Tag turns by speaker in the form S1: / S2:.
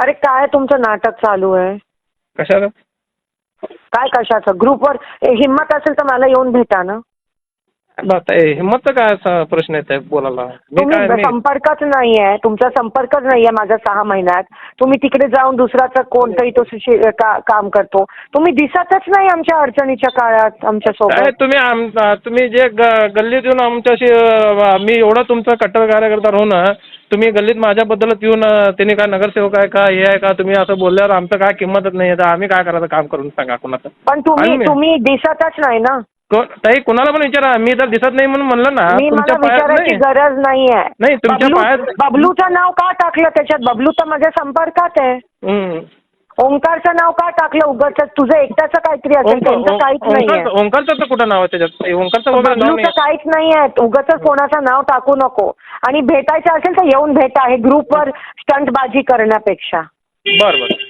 S1: अरे काय तुमचं नाटक चालू आहे?
S2: कशाला
S1: काय कशाचं? ग्रुपवर हिंमत असेल तर मला येऊन भेटा ना.
S2: हिंमतचा काय असा प्रश्न येत आहे बोलायला? मी काय
S1: तुम्ही
S2: मी
S1: संपर्कच नाही आहे तुमचा संपर्कच नाही आहे माझा सहा महिन्यात. तुम्ही तिकडे जाऊन दुसराचा कोणतरी तो सुशे- का- काम करतो. तुम्ही दिसतच नाही आमच्या अडचणीच्या काळात आमच्या
S2: काय
S1: सोबत
S2: तुम्ही आम- तुम्ही जे ग- गल्लीत येऊन आमच्याशी अ, मी एवढा तुमचा कट्टर कार्यकर्ता राहून अ, तुम्ही गल्लीत माझ्याबद्दलच येऊन अ, त्यांनी काय नगरसेवक आहे का हे आहे का तुम्ही असं बोलल्यावर आमचं काय किंमतच नाही आहे तर आम्ही काय करायचं काम करून सांगा कुणाचं.
S1: पण तुम्ही तुम्ही दिसतच नाही ना.
S2: ताई कुणाला पण विचारा. मी जर दिसत नाही म्हणून म्हणलं ना.
S1: मी
S2: तुमच्या
S1: मला
S2: पायात
S1: विचारायची
S2: नाही.
S1: गरज नाही आहे
S2: नाही, तुमच्या
S1: बबलू-
S2: पायात-
S1: बबलूचं नाव का टाकलं? त्याच्यात बबलू तर माझ्या संपर्कात आहे.
S2: हम्म.
S1: ओंकारचं नाव का टाकलं? उगाच तुझं एकट्याचं काहीतरी असेल
S2: ओंकार-
S1: त्यांचं काहीच नाही
S2: ओंकारचं ओंकारचं तर कुठं नाव आहे त्याच्यात? ओंकारचं वगैरे नाव
S1: बबलूचं
S2: नाही
S1: काहीच नाही आहे उगाच कोणाचं नाव टाकू नको. आणि भेटायचं असेल तर येऊन भेटा. हे ग्रुपवर स्टंटबाजी करण्यापेक्षा.
S2: बरं बरं.